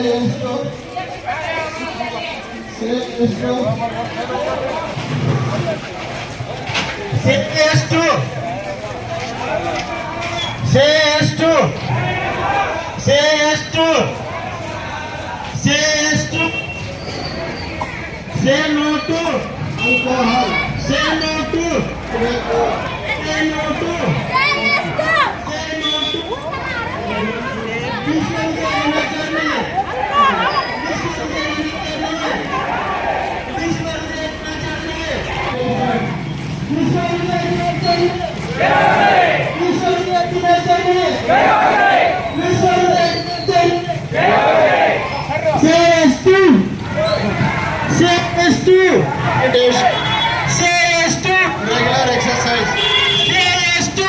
Cristo, to. Say sé to. Say Cristo, to. Say sé to. Say no to alcohol, Say no to tobacco, Say no to, Say no to, ವಿಶ್ವ ದಿನಾಚರಣೆ ವಿಶ್ವ ದಿನಾಚರಣೆ ಸೇ ಎಷ್ಟು ಸೇ ಎಷ್ಟು ಸೇ ಎಷ್ಟು ರೆಗ್ಯುಲರ್ ಎಕ್ಸರ್ಸೈಸ್ ಸೇ ಎಷ್ಟು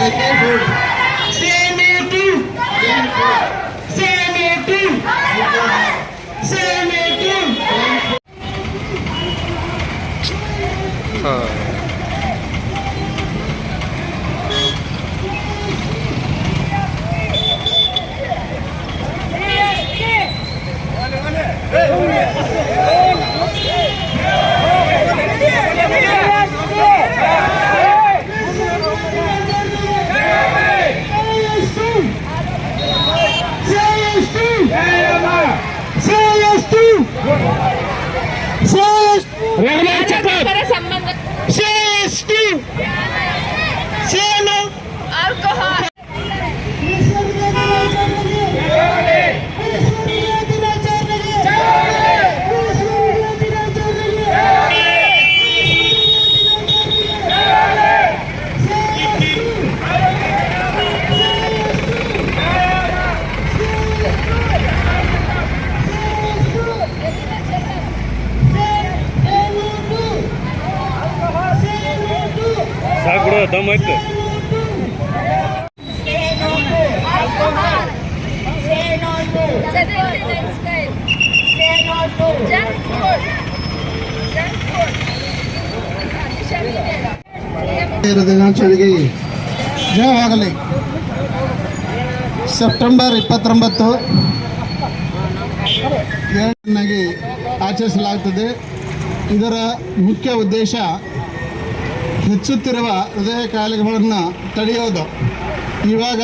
ಹೆಲ್ದಿ ಫುಡ್ ಸೇ ಮೇಟು ಕ್ಲೀನ್ ಫುಡ್ ಸೇ ಮೇಟು ಸೇ ಮೇಟು ಸೇ ಎಷ್ಟು ಸೇ ಎಷ್ಟು ಸೇ ಎಷ್ಟು ರೆಗ್ಯುಲರ್ ಚೆಕಪ್ ಪರ ಸಂಬಂಧ ಸೇ ಎಷ್ಟು ಸೇ ನೋ ಆಲ್ಕೋಹಾಲ್ ಸಾಕು ದಮ್ ಆಯ್ತು ದಿನಾಚರಣೆಗೆ ಜಯವಾಗಲಿ ಸೆಪ್ಟೆಂಬರ್ ಇಪ್ಪತ್ತೊಂಬತ್ತು. ಆಚರಿಸಲಾಗ್ತದೆ ಇದರ ಮುಖ್ಯ ಉದ್ದೇಶ ಹೆಚ್ಚುತ್ತಿರುವ ಹೃದಯ ಕಾಯಿಲೆಗಳನ್ನು ತಡೆಯೋದು. ಇವಾಗ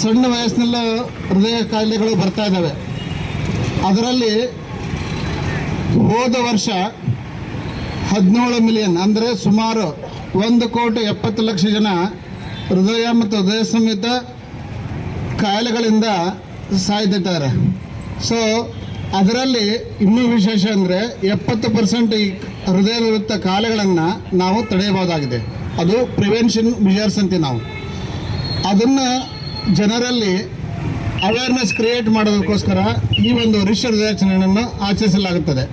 ಸಣ್ಣ ವಯಸ್ಸಿನಲ್ಲೂ ಹೃದಯ ಕಾಯಿಲೆಗಳು ಬರ್ತಾ ಇದ್ದಾವೆ ಅದರಲ್ಲಿ ಹೋದ ವರ್ಷ ಹದಿನೇಳು ಮಿಲಿಯನ್ ಅಂದರೆ ಸುಮಾರು ಒಂದು ಕೋಟಿ ಎಪ್ಪತ್ತು ಲಕ್ಷ ಜನ ಹೃದಯ ಮತ್ತು ಹೃದಯ ಸಮೇತ ಕಾಯಿಲೆಗಳಿಂದ ಸಾಯ್ತಿದ್ದಾರೆ ಸೊ ಅದರಲ್ಲಿ ಇನ್ನೂ ವಿಶೇಷ ಅಂದರೆ ಎಪ್ಪತ್ತು ಪರ್ಸೆಂಟ್ ಈ ಹೃದಯವಿರುತ್ತ ಕಾಯಿಲೆಗಳನ್ನು ನಾವು ತಡೆಯಬಹುದಾಗಿದೆ. ಅದು ಪ್ರಿವೆನ್ಷನ್ ಮೆಜರ್ಸ್ ಅಂತೀವಿ ನಾವು. ಅದನ್ನು ಜನರಲ್ಲಿ ಅವೇರ್ನೆಸ್ ಕ್ರಿಯೇಟ್ ಮಾಡೋದಕ್ಕೋಸ್ಕರ ಈ ಒಂದು ವಿಶ್ವ ಹೃದಯಾಚರಣೆಯನ್ನು ಆಚರಿಸಲಾಗುತ್ತದೆ.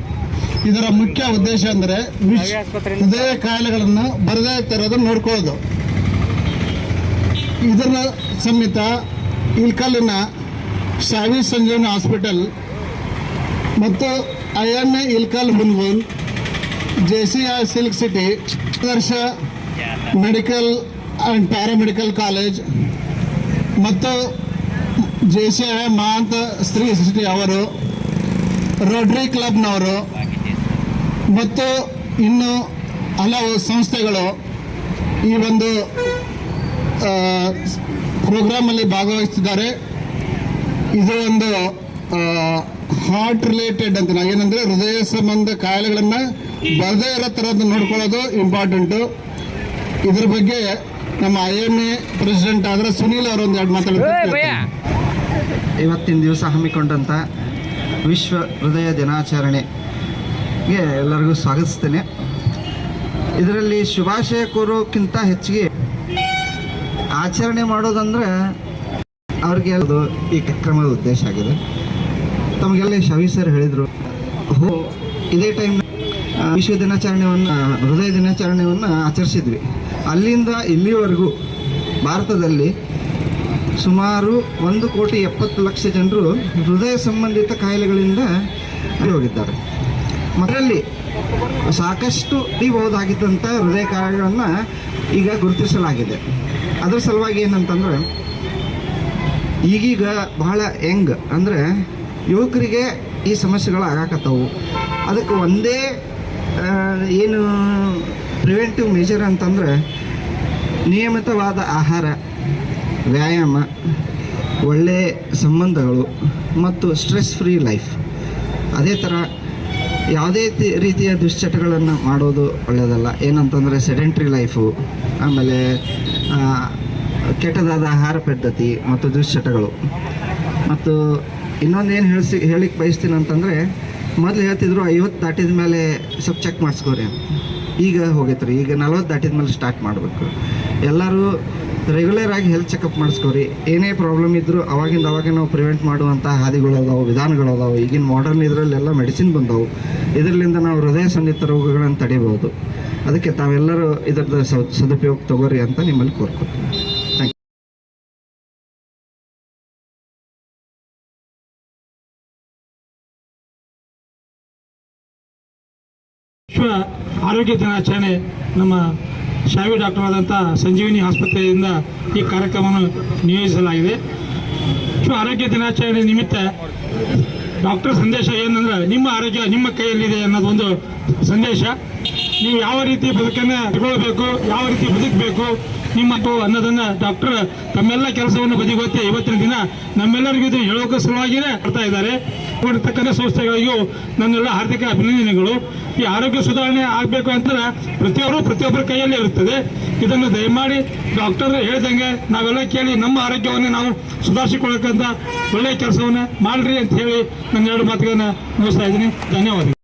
ಇದರ ಮುಖ್ಯ ಉದ್ದೇಶ ಅಂದರೆ ಹೃದಯ ಕಾಯಿಲೆಗಳನ್ನು ಬರದೇ ತರೋದನ್ನು ನೋಡ್ಕೊಳ್ಳೋದು. ಇದರ ಸಮೇತ ಇಲ್ಕಲ್ಲಿನ ಶಾವಿ ಸಂಜೀವನಿ ಹಾಸ್ಪಿಟಲ್ ಮತ್ತು I N A Ilkal Hungund J C I silk city Adarsha medical and paramedical college ಮತ್ತು J C I Mahantha Stree city ಅವರು ರೋಟ್ರಿ ಕ್ಲಬ್ನವರು ಮತ್ತು ಇನ್ನು ಹಲವು ಸಂಸ್ಥೆಗಳು ಈ ಒಂದು ಪ್ರೋಗ್ರಾಮಲ್ಲಿ ಭಾಗವಹಿಸ್ತಿದ್ದಾರೆ. ಇದು ಒಂದು ಹಾರ್ಟ್ ರಿಲೇಟೆಡ್ ಅಂತ ಏನಂದ್ರೆ ಏನಂದರೆ ಹೃದಯ ಸಂಬಂಧ ಕಾಯಿಲೆಗಳನ್ನು ಬರದೇ ಇರೋ ಥರದ್ದು ನೋಡ್ಕೊಳ್ಳೋದು ಇಂಪಾರ್ಟೆಂಟು ಇದ್ರ ಬಗ್ಗೆ ನಮ್ಮ ಐ ಎಂ ಎ ಪ್ರೆಸಿಡೆಂಟ್ ಆದ್ರೆ ಸುನೀಲ್ ಅವರು ಒಂದು ಎರಡು ಮಾತಾಡ್ತಾರೆ ಇವತ್ತಿನ ದಿವಸ ಹಮ್ಮಿಕೊಂಡಂಥ ವಿಶ್ವ ಹೃದಯ ದಿನಾಚರಣೆಗೆ ಎಲ್ಲರಿಗೂ ಸ್ವಾಗತಿಸ್ತೇನೆ. ಇದರಲ್ಲಿ ಶುಭಾಶಯ ಕೋರೋಕ್ಕಿಂತ ಹೆಚ್ಚಿಗೆ ಆಚರಣೆ ಮಾಡೋದಂದ್ರೆ ಅವ್ರಿಗೆ ಅದು ಈ ಕಾರ್ಯಕ್ರಮದ ಉದ್ದೇಶ ಆಗಿದೆ. ತಮಗೆಲ್ಲ ಶವಿ ಸರ್ ಹೇಳಿದರು. ಹೋ, ಇದೇ ಟೈಮ್ ವಿಶ್ವ ದಿನಾಚರಣೆಯನ್ನು ಹೃದಯ ದಿನಾಚರಣೆಯನ್ನು ಆಚರಿಸಿದ್ವಿ. ಅಲ್ಲಿಂದ ಇಲ್ಲಿವರೆಗೂ ಭಾರತದಲ್ಲಿ ಸುಮಾರು ಒಂದು ಕೋಟಿ ಎಪ್ಪತ್ತು ಲಕ್ಷ ಜನರು ಹೃದಯ ಸಂಬಂಧಿತ ಕಾಯಿಲೆಗಳಿಂದ ಹೋಗಿದ್ದಾರೆ ಮತ್ತಲ್ಲಿ ಸಾಕಷ್ಟು ಹಿಡಿಬಹುದಾಗಿದ್ದಂಥ ಹೃದಯ ಕಾಯಿಲೆಗಳನ್ನು ಈಗ ಗುರುತಿಸಲಾಗಿದೆ. ಅದರ ಸಲುವಾಗಿ ಏನಂತಂದ್ರೆ, ಈಗೀಗ ಬಹಳ ಯಂಗ್ ಅಂದರೆ ಯುವಕರಿಗೆ ಈ ಸಮಸ್ಯೆಗಳು ಆಗಾಕತ್ತವು. ಅದಕ್ಕೆ ಒಂದೇ ಏನು ಪ್ರಿವೆಂಟಿವ್ ಮೆಜರ್ ಅಂತಂದರೆ ನಿಯಮಿತವಾದ ಆಹಾರ, ವ್ಯಾಯಾಮ, ಒಳ್ಳೆ ಸಂಬಂಧಗಳು ಮತ್ತು ಸ್ಟ್ರೆಸ್ ಫ್ರೀ ಲೈಫ್ ಅದೇ ಥರ ಯಾವುದೇ ರೀತಿಯ ದುಶ್ಚಟಗಳನ್ನು ಮಾಡೋದು ಒಳ್ಳೆಯದಲ್ಲ. ಏನಂತಂದರೆ ಸೆಡೆಂಟ್ರಿ ಲೈಫು ಆಮೇಲೆ ಕೆಟ್ಟದಾದ ಆಹಾರ ಪದ್ಧತಿ ಮತ್ತು ದುಶ್ಚಟಗಳು. ಮತ್ತು ಇನ್ನೊಂದು ಏನು ಹೇಳಿಸಿ ಹೇಳಿಕ್ಕೆ ಬಯಸ್ತೀನಿ ಅಂತಂದರೆ, ಮೊದಲು ಹೇಳ್ತಿದ್ರು ಐವತ್ತು ದಾಟಿದ ಮೇಲೆ ಸ್ವಲ್ಪ ಚೆಕ್ ಮಾಡಿಸ್ಕೋರಿ. ಈಗ ಹೋಗೈತ್ರಿ, ಈಗ ನಲ್ವತ್ತು ದಾಟಿದ ಮೇಲೆ ಸ್ಟಾರ್ಟ್ ಮಾಡಬೇಕು. ಎಲ್ಲರೂ ರೆಗ್ಯುಲರ್ ಆಗಿ ಹೆಲ್ತ್ ಚೆಕಪ್ ಮಾಡಿಸ್ಕೋರಿ. ಏನೇ ಪ್ರಾಬ್ಲಮ್ ಇದ್ದರೂ ಅವಾಗಿಂದ ಅವಾಗ ನಾವು ಪ್ರಿವೆಂಟ್ ಮಾಡುವಂಥ ಹಾದಿಗಳು ಅದಾವೆ ವಿಧಾನಗಳು ಅದಾವೆ ಈಗಿನ ಮಾಡರ್ನ್ ಇದರಲ್ಲೆಲ್ಲ ಮೆಡಿಸಿನ್ ಬಂದವು. ಇದರಿಂದ ನಾವು ಹೃದಯ ಸಂಧಿತ ರೋಗಗಳನ್ನು ತಡೆಯಬಹುದು ಅದಕ್ಕೆ ತಾವೆಲ್ಲರೂ ಇದರದ ಸದುಪಯೋಗ ತಗೋರಿ ಅಂತ ನಿಮ್ಮಲ್ಲಿ ಕೋರ್ಕೊತೀನಿ ವಿಶ್ವ ಆರೋಗ್ಯ ದಿನಾಚರಣೆ ನಮ್ಮ ಶಾವಿ ಡಾಕ್ಟರ್ ಆದಂಥ ಸಂಜೀವಿನಿ ಆಸ್ಪತ್ರೆಯಿಂದ ಈ ಕಾರ್ಯಕ್ರಮವನ್ನು ನಿಯೋಜಿಸಲಾಗಿದೆ. ವಿಶ್ವ ಆರೋಗ್ಯ ದಿನಾಚರಣೆ ನಿಮಿತ್ತ ಡಾಕ್ಟರ್ ಸಂದೇಶ ಏನಂದ್ರೆ ನಿಮ್ಮ ಆರೋಗ್ಯ ನಿಮ್ಮ ಕೈಯಲ್ಲಿದೆ ಅನ್ನೋದೊಂದು ಸಂದೇಶ. ನೀವು ಯಾವ ರೀತಿ ಬದುಕನ್ನು ತಗೊಳ್ಬೇಕು, ಯಾವ ರೀತಿ ಬದುಕಬೇಕು ನಿಮ್ಮ ತು- ಅನ್ನೋದನ್ನ ಡಾಕ್ಟರ್ ತಮ್ಮೆಲ್ಲ ಕೆಲಸವನ್ನು ಬದಿಗೊತ್ತೆ. ಇವತ್ತಿನ ದಿನ ನಮ್ಮೆಲ್ಲರಿಗೂ ಇದು ಹೇಳೋಕೆ ಸಲುವಾಗಿಯೇ ಬರ್ತಾ ಇದ್ದಾರೆ. ಕೊಡ್ತಕ್ಕಂಥ ಸಂಸ್ಥೆಗಳಿಗೂ ನನ್ನೆಲ್ಲ ಹಾರ್ದಿಕ ಅಭಿನಂದನೆಗಳು. ಈ ಆರೋಗ್ಯ ಸುಧಾರಣೆ ಆಗಬೇಕು ಅಂತ ಪ್ರತಿಯೊಬ್ಬರು ಪ್ರತಿಯೊಬ್ಬರ ಕೈಯಲ್ಲಿ ಇರುತ್ತದೆ. ಇದನ್ನು ದಯಮಾಡಿ ಡಾಕ್ಟರ್ ಹೇಳಿದಂಗೆ ನಾವೆಲ್ಲ ಕೇಳಿ ನಮ್ಮ ಆರೋಗ್ಯವನ್ನು ನಾವು ಸುಧಾರಿಸಿಕೊಳ್ಳಕ್ಕಂತ ಒಳ್ಳೆಯ ಕೆಲಸವನ್ನು ಮಾಡ್ರಿ ಅಂತ ಹೇಳಿ ನನ್ನ ಎರಡು ಮಾತುಗಳನ್ನು ಮುಗಿಸ್ತಾ ಇದ್ದೀನಿ. ಧನ್ಯವಾದಗಳು.